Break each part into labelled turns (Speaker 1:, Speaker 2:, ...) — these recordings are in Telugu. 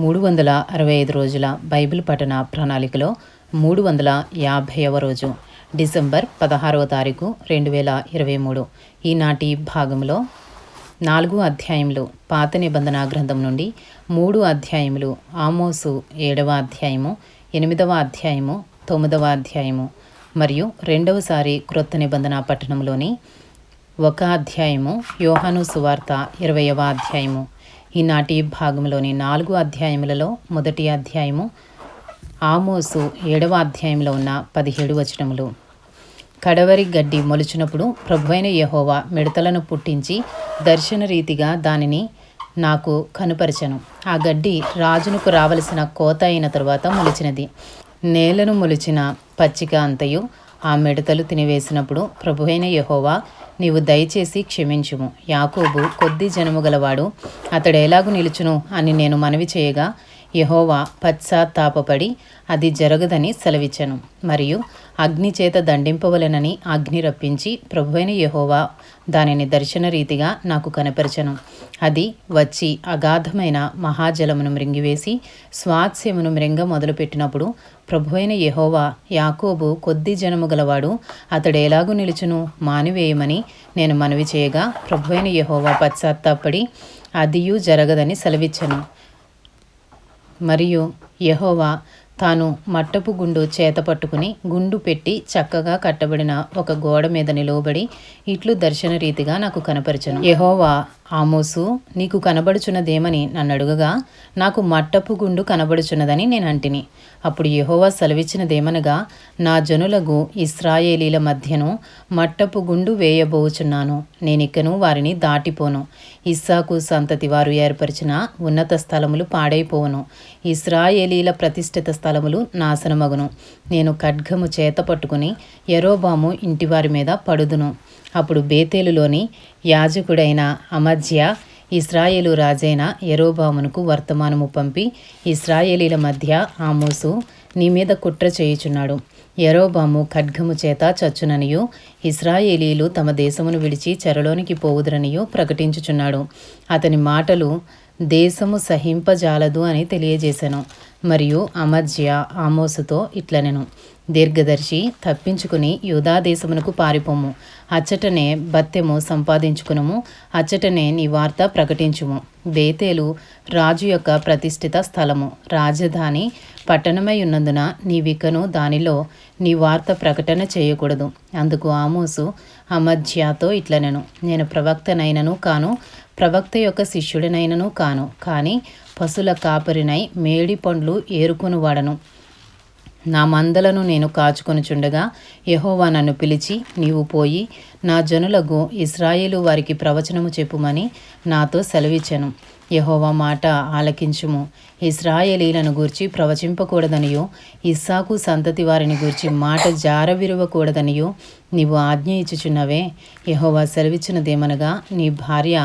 Speaker 1: మూడు వందల అరవై ఐదు రోజుల బైబిల్ పఠన ప్రణాళికలో మూడు వందల యాభైవ రోజు డిసెంబర్ పదహారవ తారీఖు రెండు వేల ఇరవై మూడు. ఈనాటి భాగంలో నాలుగు అధ్యాయములు పాత నిబంధన గ్రంథం నుండి మూడు అధ్యాయములు ఆమోసు ఏడవ అధ్యాయము ఎనిమిదవ అధ్యాయము తొమ్మిదవ అధ్యాయము మరియు రెండవసారి క్రొత్త నిబంధన పట్టణంలోని ఒక అధ్యాయము యోహాను సువార్త ఇరవయవ అధ్యాయము. ఈనాటి భాగంలోని నాలుగు అధ్యాయములలో మొదటి అధ్యాయము ఆమోసు ఏడవ అధ్యాయంలో ఉన్న పదిహేడు వచనములు. కడవరి గడ్డి మొలిచినప్పుడు ప్రభువైన యహోవా మిడతలను పుట్టించి దర్శన రీతిగా దానిని నాకు కనుపరచను. ఆ గడ్డి రాజునకు రావలసిన కోత అయిన తరువాత మొలిచినది. నేలను మొలిచిన పచ్చిక అంతయు ఆ మిడతలు తినివేసినప్పుడు ప్రభువైన యహోవా నీవు దయచేసి క్షమించుము. యాకోబు కొద్ది జనము గలవాడు అతడు ఎలాగు నిలుచును అని నేను మనవి చేయగా యహోవా పశ్చాత్తాపపడి అది జరగదని సెలవిచ్చను. మరియు అగ్ని చేత దండింపవలెనని అగ్ని రప్పించి ప్రభువైన యహోవా దానిని దర్శన రీతిగా నాకు కనపరచను. అది వచ్చి అగాధమైన మహాజలమును మృంగివేసి స్వాత్స్యమును మృంగ మొదలుపెట్టినప్పుడు ప్రభువైన యహోవా యాకోబు కొద్ది జనము గలవాడు అతడు ఎలాగూ నిలుచును మానివేయమని నేను మనవి చేయగా ప్రభువైన యహోవా పశ్చాత్తాపడి అదియు జరగదని సెలవిచ్చను. మరియు యహోవా తాను మట్టపు గుండు చేత పట్టుకుని గుండు పెట్టి చక్కగా కట్టబడిన ఒక గోడ మీద నిలువబడి ఇట్లు దర్శన రీతిగా నాకు కనపరచను. యహోవా ఆమోసు నీకు కనబడుచున్నదేమని నన్నడుగగా నాకు మట్టపు గుండు కనబడుచున్నదని నేను అంటిని. అప్పుడు యహోవా సెలవిచ్చినదేమనగా నా జనులకు ఇస్రాయేలీల మధ్యను మట్టపు గుండు వేయబోచున్నాను. నేనిక్కను వారిని దాటిపోను. ఇస్సాకు సంతతి వారు ఏర్పరిచిన ఉన్నత స్థలములు పాడైపోవును. ఇస్రాయేలీల ప్రతిష్ఠిత స్థలములు నాశనమగును. నేను ఖడ్గము చేత పట్టుకుని ఎరోబాము ఇంటివారి మీద పడుదును. అప్పుడు బేతేలులోని యాజకుడైన అమధ్య ఇస్రాయేలు రాజైన ఎరోబామునకు వర్తమానము పంపి ఇస్రాయేలీల మధ్య ఆమోసు నీ మీద కుట్ర చేయుచున్నాడు. ఎరోబాము ఖడ్గము చేత చచ్చుననియు ఇస్రాయేలీలు తమ దేశమును విడిచి చెరలోనికి పోవుదురనియు ప్రకటించుచున్నాడు. అతని మాటలు దేశము సహింపజాలదు అని తెలియజేశాను మరియు అమధ్య ఆమోసుతో ఇట్లనెను. దీర్ఘదర్శి తప్పించుకుని యూదాదేశమునకు పారిపోము. అచ్చటనే బత్తెము సంపాదించుకునుము. అచ్చటనే నీ వార్త ప్రకటించుము. బేతేలు రాజు యొక్క ప్రతిష్ఠిత స్థలము. రాజధాని పట్టణమై ఉన్నందున నీ వికను దానిలో నీ వార్త ప్రకటన చేయకూడదు. అందుకు ఆమోసు అమధ్యాతో ఇట్లనెను. నేను ప్రవక్తనైనను కాను ప్రవక్త యొక్క శిష్యుడినైనను కాను. కానీ పశుల కాపరినై మేడి పండ్లు ఏరుకొని వాడను నా మందలను నేను కాచుకొనుచుండగా యహోవా నన్ను పిలిచి నీవు పోయి నా జనులకు ఇస్రాయేలు వారికి ప్రవచనము చెప్పుమని నాతో సెలవిచ్చెను. యహోవా మాట ఆలకించుము. ఇస్రాయేలీలను గూర్చి ప్రవచింపకూడదనియో ఇస్సాకు సంతతి వారిని గూర్చి మాట జారవిరవకూడదనియో నీవు ఆజ్ఞ ఇచ్చుచున్నవే. యహోవా సెలవిచ్చినదేమనగా నీ భార్య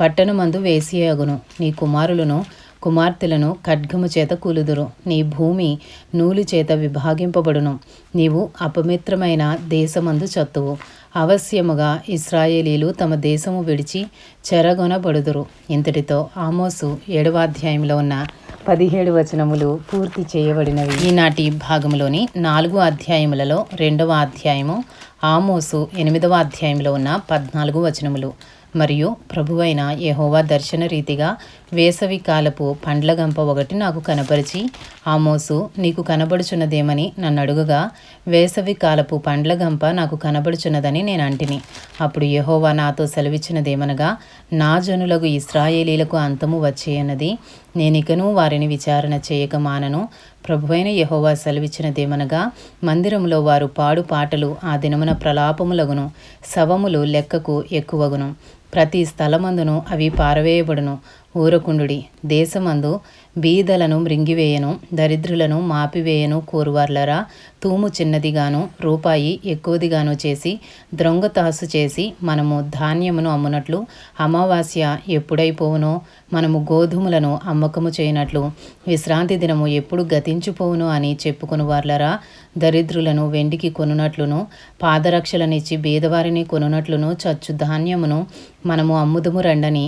Speaker 1: పట్టణమందు వేసియగును. నీ కుమారులను కుమార్తెలను ఖడ్గము చేత కూలుదురు. నీ భూమి నూలు చేత విభాగింపబడును. నీవు అపమిత్రమైన దేశమందు చత్తువు. అవశ్యముగా ఇస్రాయేలీలు తమ దేశము విడిచి చెరగొనబడుదురు. ఇంతటితో ఆమోసు ఏడవ అధ్యాయంలో ఉన్న పదిహేడు వచనములు పూర్తి చేయబడినవి. ఈనాటి భాగంలోని నాలుగు అధ్యాయములలో రెండవ అధ్యాయము ఆమోసు ఎనిమిదవ అధ్యాయంలో ఉన్న పద్నాలుగు వచనములు. మరియు ప్రభువైన యహోవా దర్శన రీతిగా వేసవి కాలపు పండ్ల గంప ఒకటి నాకు కనపరిచి ఆమోసు నీకు కనబడుచున్నదేమని నన్ను అడుగగా వేసవి కాలపు పండ్ల గంప నాకు కనబడుచున్నదని నేను అంటిని. అప్పుడు యహోవా నాతో సెలవిచ్చినదేమనగా నా జనులకు ఇస్రాయేలీలకు అంతము వచ్చేయన్నది నేనికను వారిని విచారణ చేయక మానను. ప్రభువైన యహోవా సెలవిచ్చినదేమనగా మందిరంలో వారు పాడు పాటలు ఆ దినమున ప్రలాపములగును శవములు లెక్కకు ఎక్కువగును. ప్రతి స్థలమందును అవి పారవేయబడును. ఊరకుండుడి. దేశమందు బీదలను మృంగివేయను దరిద్రులను మాపివేయను కోరువార్లరా. తూము చిన్నదిగాను రూపాయి ఎక్కువదిగాను చేసి ద్రొంగతాసు చేసి మనము ధాన్యమును అమ్మునట్లు అమావాస్య ఎప్పుడైపోవునో మనము గోధుమలను అమ్మకము చేయనట్లు విశ్రాంతి దినము ఎప్పుడు గతించిపోవును అని చెప్పుకుని వార్లరా దరిద్రులను వెండికి కొనునట్లును పాదరక్షలనిచ్చి బీదవారిని కొనునట్లును చచ్చు ధాన్యమును మనము అమ్ముదుము రండని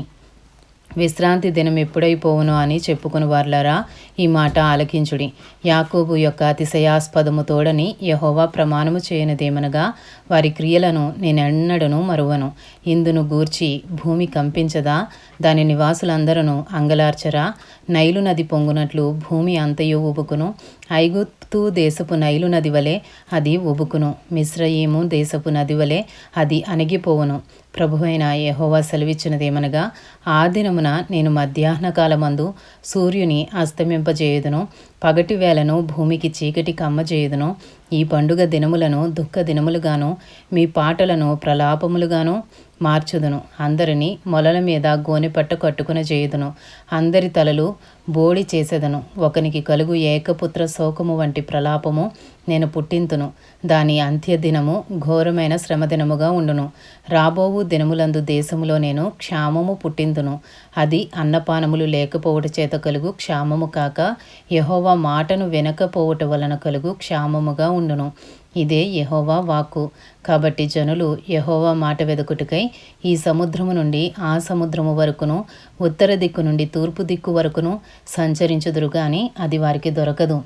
Speaker 1: విశ్రాంతి దినం ఎప్పుడైపోవును అని చెప్పుకుని వార్లరా ఈ మాట ఆలకించుడి. యాకోబు యొక్క అతిశయాస్పదము తోడని యహోవా ప్రమాణము చేయనిదేమనగా వారి క్రియలను నేనెన్నడను మరువను. ఇందును గూర్చి భూమి కంపించదా? దాని నివాసులందరూ అంగలార్చరా? నైలు నది పొంగునట్లు భూమి అంతయు ఉబుకును ఐగుప్తు దేశపు నైలు నది వలె అది ఉబుకును మిశ్రయీము దేశపు నది వలె అది అణిగిపోవును. ప్రభువైన యహోవా సెలవిచ్చినదేమనగా ఆ దినమున నేను మధ్యాహ్న కాలమందు సూర్యుని అస్తమింపజేయుదును పగటి వేళను భూమికి చీకటి కమ్మజేయుదును ఈ పండుగ దినములను దుఃఖ దినములుగాను మీ పాటలను ప్రలాపములుగాను మార్చుదును. అందరినీ మొలల మీద గోనెపట్ట కట్టుకుని చేయుదును. అందరి తలలు బోడి చేసేదను. ఒకనికి కలుగు ఏకపుత్ర శోకము వంటి ప్రలాపము నేను పుట్టింతును. దాని అంత్యదినము ఘోరమైన శ్రమదినముగా ఉండును. రాబోవు దినములందు దేశములో నేను క్షామము పుట్టింతును. అది అన్నపానములు లేకపోవట చేత కలుగు క్షామము కాక యహోవా మాటను వినకపోవట వలన కలుగు క్షామముగా ఉండును. ఇదే యహోవా వాక్కు. కాబట్టి జనులు యహోవా మాట వెదకుటకై ఈ సముద్రము నుండి ఆ సముద్రము వరకును ఉత్తర దిక్కు నుండి తూర్పు దిక్కు వరకును సంచరించుదురు కానీ అది వారికి దొరకదు.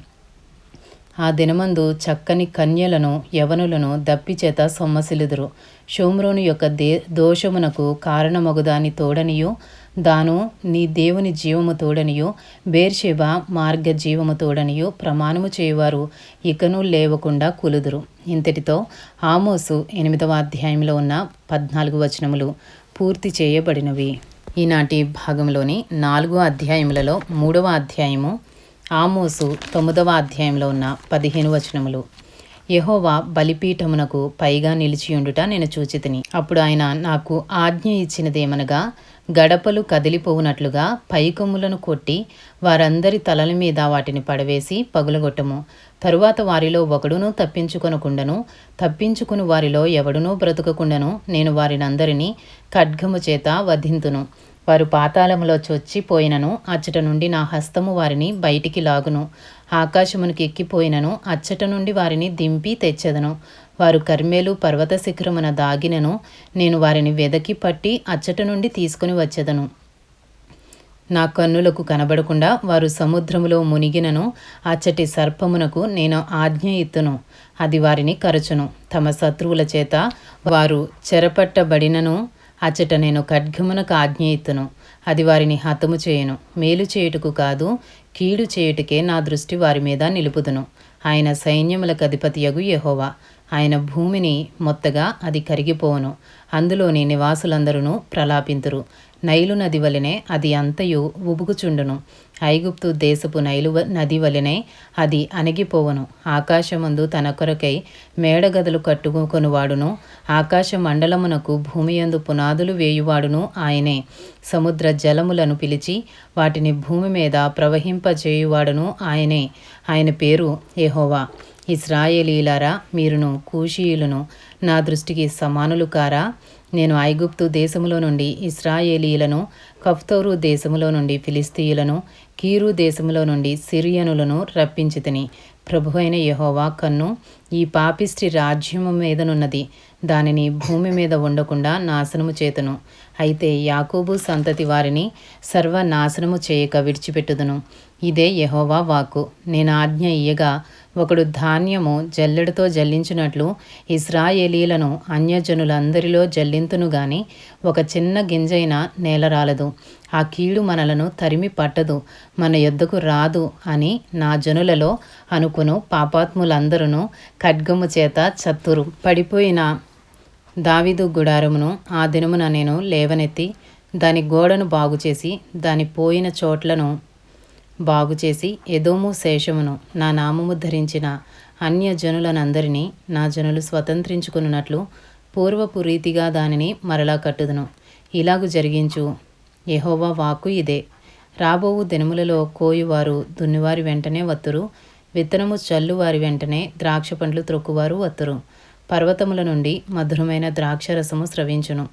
Speaker 1: ఆ దినమందు చక్కని కన్యలను యవనులను దప్పిచేత సొమ్మసిలుదురు. షోమ్రోను యొక్క దే దోషమునకు కారణమగుదాని తోడనియు దాను నీ దేవుని జీవము తోడనియు బేర్షెబ మార్గ జీవము తోడనియు ప్రమాణము చేయువారు ఇకను లేవకుండా కులుదురు. ఇంతటితో ఆమోసు ఎనిమిదవ అధ్యాయంలో ఉన్న పద్నాలుగు వచనములు పూర్తి చేయబడినవి. ఈనాటి భాగంలోని నాలుగో అధ్యాయములలో మూడవ అధ్యాయము ఆమోసు తొమ్మిదవ అధ్యాయంలో ఉన్న పదిహేను వచనములు. యహోవా బలిపీఠమునకు పైగా నిలిచియుండుట నేను చూచితిని. అప్పుడు ఆయన నాకు ఆజ్ఞ ఇచ్చినదేమనగా గడపలు కదిలిపోవునట్లుగా పైకొమ్ములను కొట్టి వారందరి తలల మీద వాటిని పడవేసి పగులగొట్టము. తరువాత వారిలో ఒకడును తప్పించుకొనకుండను. తప్పించుకుని వారిలో ఎవడునూ బ్రతుకకుండను. నేను వారినందరినీ ఖడ్గము చేత వధింతును. వారు పాతాళములో చొచ్చిపోయినను. అచ్చట నుండి నా హస్తము వారిని బయటికి లాగును. ఆకాశమునికి ఎక్కిపోయినను అచ్చట నుండి వారిని దింపి తెచ్చెదను. వారు కర్మేలు పర్వత శిఖరమున దాగినను నేను వారిని వెదకి పట్టి అచ్చట నుండి తీసుకుని వచ్చేదను. నా కన్నులకు కనబడకుండా వారు సముద్రములో మునిగినను అచ్చటి సర్పమునకు నేను ఆజ్ఞ ఇత్తును. అది వారిని కరచును. తమ శత్రువుల చేత వారు చెరపట్టబడినను అచ్చట నేను ఖడ్గమునకు ఆజ్ఞ ఇత్తును. అది వారిని హతము చేయను. మేలు చేయుటకు కాదు కీడు చేయుటకే నా దృష్టి వారి మీద నిలుపుదును. ఆయన సైన్యములకు అధిపతియగు యహోవా. ఆయన భూమిని మొత్తగా అది కరిగిపోవును. అందులోని నివాసులందరూ ప్రలాపింతురు. నైలు నది వలెనే అది అంతయు ఉబుకుచుండును ఐగుప్తు దేశపు నైలు నది వలనే అది అణగిపోవను. ఆకాశమందు తన కొరకై మేడగదులు కట్టుకొనువాడును. ఆకాశ మండలమునకు భూమియందు పునాదులు వేయువాడును ఆయనే. సముద్ర జలములను పిలిచి వాటిని భూమి మీద ప్రవహింపజేయువాడును ఆయనే. ఆయన పేరు ఎహోవా ఇస్రాయేలీలారా మీరును కూషీయులను నా దృష్టికి సమానులు కారా? నేను ఐగుప్తు దేశములో నుండి ఇస్రాయేలీలను కఫ్తోరు దేశములో నుండి ఫిలిస్తీయులను కీరు దేశములో నుండి సిరియనులను రప్పించితిని. ప్రభు అయిన యహోవా కన్ను ఈ పాపిష్టి రాజ్యము మీదనున్నది దానిని భూమి మీద ఉండకుండా నాశనము చేతును. అయితే యాకోబు సంతతి వారిని సర్వనాశనము చేయక విడిచిపెట్టుదును. ఇదే యహోవా వాక్కు. నేను ఆజ్ఞ ఇయ్యగా ఒకడు ధాన్యము జల్లెడతో జల్లించినట్లు ఇస్రాయేలీలను అన్యజనులందరిలో జల్లింతును గాని ఒక చిన్న గింజైన నేలరాలదు ఆ కీడు మనలను తరిమి పట్టదు. మన యొద్దకు రాదు అని నా జనులలో అనుకును పాపాత్ములందరూ ఖడ్గము చేత చత్తురు. పడిపోయిన దావిదు గుడారమును ఆ దినమున నేను లేవనెత్తి దాని గోడను బాగుచేసి దాని పోయిన చోట్లను బాగుచేసి ఎదోము శేషమును నా నామము ధరించిన అన్య జనులనందరినీ నా జనులు స్వతంత్రించుకున్నట్లు పూర్వపు రీతిగా దానిని మరలా కట్టుదును. ఇలాగు జరిగించు. యహోవా వాక్కు ఇదే. రాబోవు దినములలో కోయువారు దున్నివారి వెంటనే వత్తురు. విత్తనము చల్లువారి వెంటనే ద్రాక్ష పండ్లు త్రొక్కువారు వత్తురు. పర్వతముల నుండి మధురమైన ద్రాక్షరసము స్రవించును.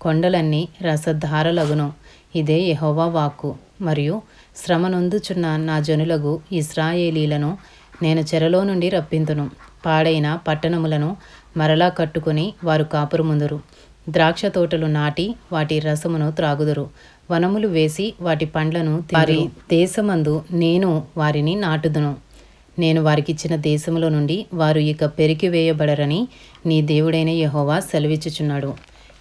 Speaker 1: కొండలన్నీ రసధారలగును. ఇదే యహోవా వాక్కు. మరియు శ్రమనొందుచున్న నా జనులగు ఇస్రాయేలీలను నేను చెరలో నుండి రప్పింతును. పాడైన పట్టణములను మరలా కట్టుకొని వారు కాపురముందురు. ద్రాక్ష తోటలు నాటి వాటి రసమును త్రాగుదురు. వనములు వేసి వాటి పండ్లను వారి దేశమందు నేను వారిని నాటుదును. నేను వారికిచ్చిన దేశములో నుండి వారు ఇక పెరికి వేయబడరని నీ దేవుడైన యహోవా సెలవిచ్చుచున్నాడు.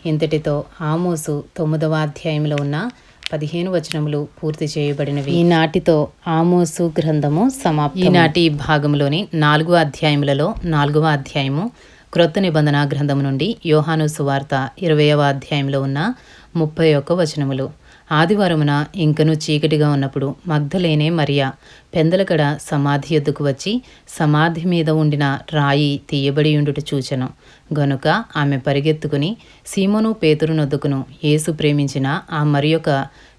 Speaker 1: ఇంతటితో ఆమోసు తొమ్మిదవ అధ్యాయంలో ఉన్న పదిహేను వచనములు పూర్తి చేయబడినవి. ఈనాటితో ఆమోసు గ్రంథము సమాప్తం ఈనాటి భాగంలోని నాలుగవ అధ్యాయములలో నాలుగవ అధ్యాయము క్రొత్త నిబంధన గ్రంథము నుండి యోహాను సువార్త ఇరవయవ అధ్యాయంలో ఉన్న ముప్పై ఒక్క వచనములు. ఆదివారమున ఇంకను చీకటిగా ఉన్నప్పుడు మగ్ధలేనే మరియా పెందలకడ సమాధి ఎద్దుకు వచ్చి సమాధి మీద ఉండిన రాయి తీయబడి ఉండుట చూచెను. గనుక ఆమె పరిగెత్తుకుని సీమోను పేతురునొద్దుకును ఏసు యేసు ప్రేమించిన ఆ మరి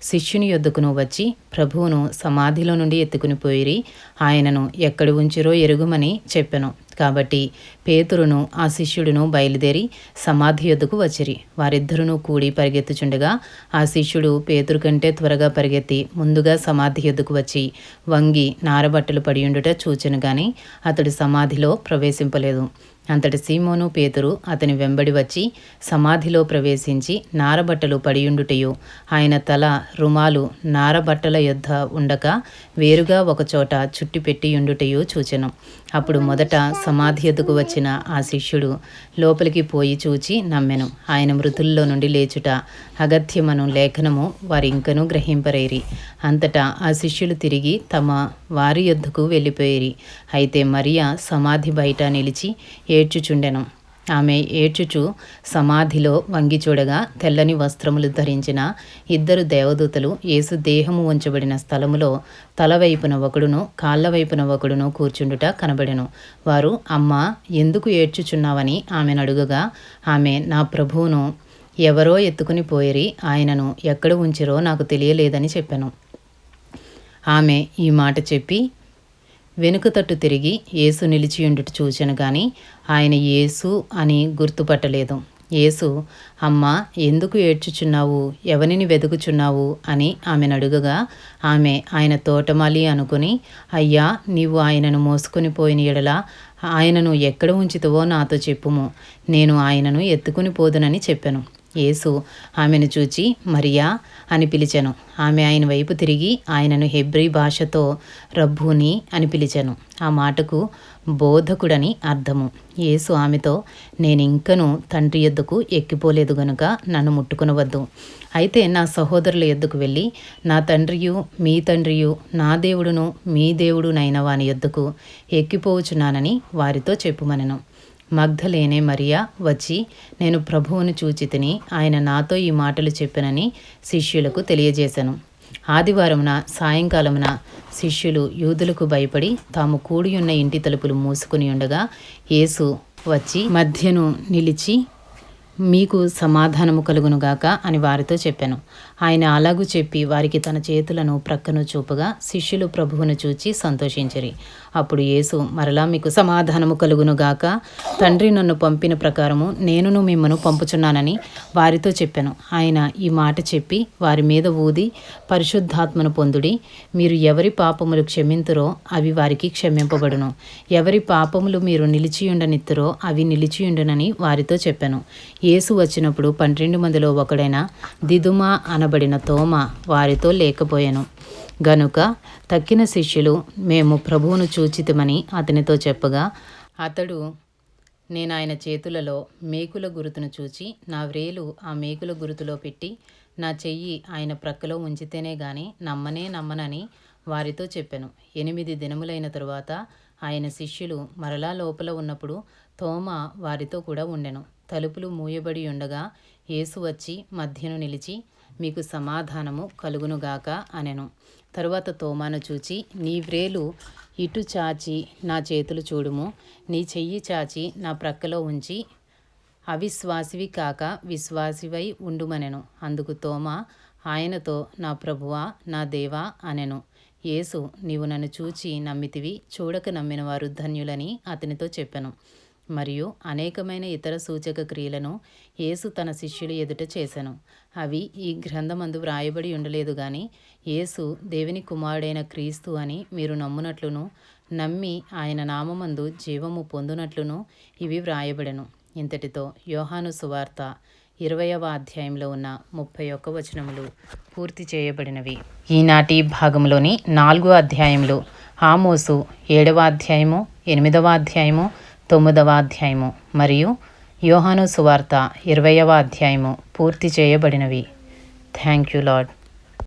Speaker 1: శిష్యుని యొద్దకును వచ్చి ప్రభువును సమాధిలో నుండి ఎత్తుకుని పోయిరి ఆయనను ఎక్కడ ఉంచిరో ఎరుగుమని చెప్పెను. కాబట్టి పేతురును ఆ శిష్యుడును బయలుదేరి సమాధి యొద్దకు వచ్చిరి. వారిద్దరును కూడి పరిగెత్తుచుండగా ఆ శిష్యుడు పేతురు కంటే త్వరగా పరిగెత్తి ముందుగా సమాధి యొద్దకు వచ్చి వంగి నారబట్టలు పడియుండుట చూచెను గాని అతడు సమాధిలో ప్రవేశింపలేదు. అంతటి సీమోను పేతురు అతని వెంబడి వచ్చి సమాధిలో ప్రవేశించి నారబట్టలు పడియుండుటయు. ఆయన తల రుమాలు నారబట్టల యొద్ద ఉండక వేరుగా ఒకచోట చుట్టిపెట్టియుండుటయు చూచెను. అప్పుడు మొదట సమాధి ఎదుకు వచ్చిన ఆ శిష్యుడు లోపలికి పోయి చూచి నమ్మెను. ఆయన మృతుల్లో నుండి లేచుట అగత్యమను లేఖనము వారింకను గ్రహింపరేరి. అంతటా ఆ శిష్యులు తిరిగి తమ వారి యొద్దకు వెళ్ళిపోయేరి. అయితే మరియా సమాధి బయట నిలిచి ఏడ్చుచుండెను. ఆమె ఏడ్చుచు సమాధిలో వంగి చూడగా తెల్లని వస్త్రములు ధరించిన ఇద్దరు దేవదూతలు యేసు దేహము ఉంచబడిన స్థలములో తల వైపున ఒకడును కాళ్ళ వైపున ఒకడును కూర్చుండుట కనబడెను. వారు అమ్మ ఎందుకు ఏడ్చుచున్నావని ఆమెను అడుగగా ఆమె నా ప్రభువును ఎవరో ఎత్తుకుని పోయిరి ఆయనను ఎక్కడ ఉంచిరో నాకు తెలియలేదని చెప్పాను. ఆమె ఈ మాట చెప్పి వెనుక తట్టు తిరిగి యేసు నిలిచియుండుట చూచెను గాని ఆయన యేసు అని గుర్తుపట్టలేదు. యేసు అమ్మ ఎందుకు ఏడ్చుచున్నావు? ఎవనిని వెతుకుచున్నావు అని ఆమెను అడుగగా ఆమె ఆయన తోటమాలి అనుకుని అయ్యా నీవు ఆయనను మోసుకొని పోయిన ఎడల ఆయనను ఎక్కడ ఉంచితవో నాతో చెప్పుము. నేను ఆయనను ఎత్తుకుని పోదునని చెప్పాను. యేసు ఆమెను చూచి మరియా అని పిలిచెను. ఆమె ఆయన వైపు తిరిగి ఆయనను హెబ్రీ భాషతో రబ్బుని అని పిలిచెను. ఆ మాటకు బోధకుడని అర్థము. యేసు ఆమెతో నేనింకను తండ్రి ఎద్దుకు ఎక్కిపోలేదు గనుక నన్ను ముట్టుకునవద్దు. అయితే నా సహోదరుల ఎద్దుకు వెళ్ళి నా తండ్రియు మీ తండ్రియు నా దేవుడును మీ దేవుడునైన వాని ఎద్దుకు ఎక్కిపోవచ్చున్నానని వారితో చెప్పుమనెను. మగ్ధలేనే మరియా వచ్చి నేను ప్రభువును చూచితిని ఆయన నాతో ఈ మాటలు చెప్పినని శిష్యులకు తెలియజేశాను ఆదివారమున సాయంకాలమున శిష్యులు యూదులకు భయపడి తాము కూడి ఉన్న ఇంటి తలుపులు మూసుకుని ఉండగా యేసు వచ్చి మధ్యను నిలిచి మీకు సమాధానము కలుగునుగాక అని వారితో చెప్పాను. ఆయన అలాగూ చెప్పి వారికి తన చేతులను ప్రక్కను చూపగా శిష్యులు ప్రభువును చూచి సంతోషించరి. అప్పుడు యేసు మరలా మీకు సమాధానము కలుగునుగాక తండ్రి నన్ను పంపిన ప్రకారము నేనును మిమ్మను పంపుచున్నానని వారితో చెప్పాను. ఆయన ఈ మాట చెప్పి వారి మీద ఊది పరిశుద్ధాత్మను పొందుడి. మీరు ఎవరి పాపములు క్షమింతురో అవి వారికి క్షమింపబడును. ఎవరి పాపములు మీరు నిలిచియుండనిత్తురో అవి నిలిచియుండునని వారితో చెప్పాను. యేసు వచ్చినప్పుడు పన్నెండు మందిలో ఒకడైన దిదుమా కనబడిన తోమ వారితో లేకపోయాను. గనుక తక్కిన శిష్యులు మేము ప్రభువును చూచితమని అతనితో చెప్పగా అతడు నేను ఆయన చేతులలో మేకుల గురుతును చూచి నా వ్రేలు ఆ మేకుల గురుతులో పెట్టి నా చెయ్యి ఆయన ప్రక్కలో ఉంచితేనే గాని నమ్మనే నమ్మనని వారితో చెప్పాను. ఎనిమిది దినములైన తరువాత ఆయన శిష్యులు మరలా లోపల ఉన్నప్పుడు తోమ వారితో కూడా ఉండెను. తలుపులు మూయబడి ఉండగా యేసు వచ్చి మధ్యను నిలిచి మీకు సమాధానము కలుగునుగాక అనెను. తరువాత తోమాను చూచి నీ వ్రేలు ఇటు చాచి నా చేతులు చూడుము. నీ చెయ్యి చాచి నా ప్రక్కలో ఉంచి అవిశ్వాసివి కాక విశ్వాసివై ఉండుమనెను. అందుకు తోమా ఆయనతో నా ప్రభువా నా దేవా అనెను. యేసు నీవు నన్ను చూచి నమ్మితివి చూడక నమ్మిన వారు ధన్యులని అతనితో చెప్పెను. మరియు అనేకమైన ఇతర సూచక క్రియలను యేసు తన శిష్యుల ఎదుట చేశాను అవి ఈ గ్రంథమందు వ్రాయబడి ఉండలేదు గాని యేసు దేవుని కుమారుడైన క్రీస్తు అని మీరు నమ్మునట్లును నమ్మి ఆయన నామమందు జీవము పొందునట్లును ఇవి వ్రాయబడను. ఇంతటితో యోహాను సువార్త ఇరవయవ అధ్యాయంలో ఉన్న ముప్పై ఒక్క వచనములు పూర్తి చేయబడినవి. ఈనాటి భాగంలోని నాలుగు అధ్యాయములు ఆమోసు ఏడవ అధ్యాయము ఎనిమిదవ అధ్యాయము తొమ్మిదవ అధ్యాయము మరియు యోహాను సువార్త ఇరవయవ అధ్యాయము పూర్తి చేయబడినవి. Thank you lord